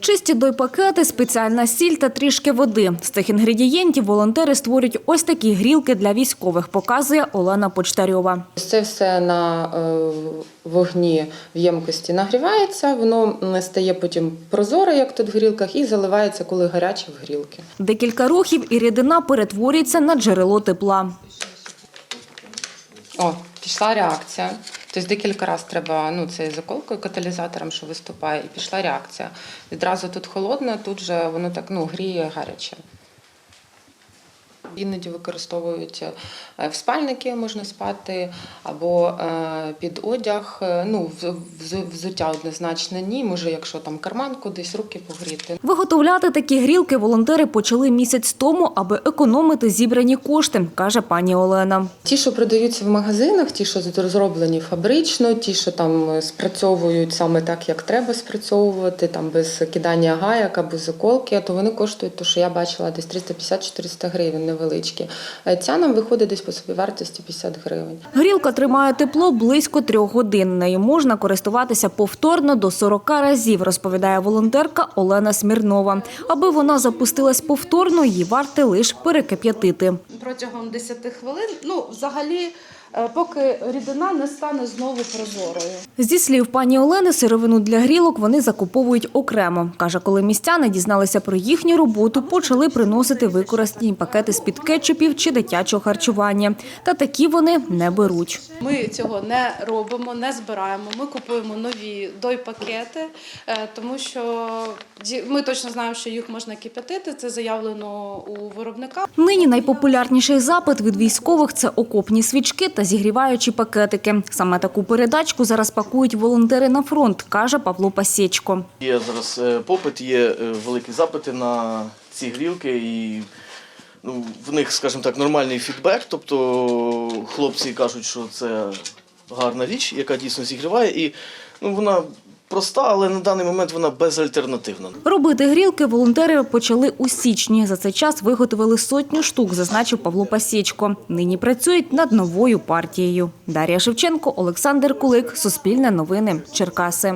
Чисті дойпакети, спеціальна сіль та трішки води. З цих інгредієнтів волонтери створюють ось такі грілки для військових, показує Олена Почтарьова. Це все на е, вогні в ємкості нагрівається, воно не стає потім прозоре, як тут в грілках, і заливається, коли гаряче в грілки. Декілька рухів і рідина перетворюється на джерело тепла. О, пішла реакція. Тобто декілька разів треба ну, це заколкою, каталізатором, що виступає, і пішла реакція. Відразу тут холодно, тут же воно так ну, гріє гаряче. Іноді використовують е, в спальники, можна спати, або е, під одяг. Е, Ну, взуття однозначно ні. Може, якщо там карман кудись, руки погріти. Виготовляти такі грілки волонтери почали місяць тому, аби економити зібрані кошти, каже пані Олена. Ті, що продаються в магазинах, ті, що зроблені фабрично, ті, що там спрацьовують саме так, як треба спрацьовувати, там без кидання гаяк або заколки, то вони коштують, то що я бачила, десь 350-400 гривень невеличкі. Е, Ця нам виходить десь по собівартості 50 гривень. Грілка тримає тепло близько трьох годин. Нею можна користуватися повторно до 40 разів, розповідає волонтерка Олена Смірнова. Аби вона запустилась повторно, її варте лише перекип'ятити. протягом 10 хвилин. Ну, взагалі, поки рідина не стане знову прозорою. Зі слів пані Олени, сировину для грілок вони закуповують окремо. Каже, коли містяни дізналися про їхню роботу, почали приносити використані пакети з-під кетчупів чи дитячого харчування. Та такі вони не беруть. Ми цього не робимо, не збираємо. Ми купуємо нові дойпакети, е, тому що ми точно знаємо, що їх можна кип'ятити. Це заявлено у виробника. Нині найпопулярніший запит від військових це окопні свічки та зігріваючі пакетики. Саме таку передачку зараз пакують волонтери на фронт, каже Павло Пасєчко. Є зараз е, попит, є е, великі запити на ці грілки, і ну, в них, скажімо так, нормальний фідбек. Тобто хлопці кажуть, що це гарна річ, яка дійсно зігріває, і ну, вона проста, але на даний момент вона безальтернативна. Робити грілки волонтери почали у січні. За цей час виготовили сотню штук, зазначив Павло Пасєчко. Нині працюють над новою партією. Дар'я Шевченко, Олександр Кулик, Суспільне новини, Черкаси.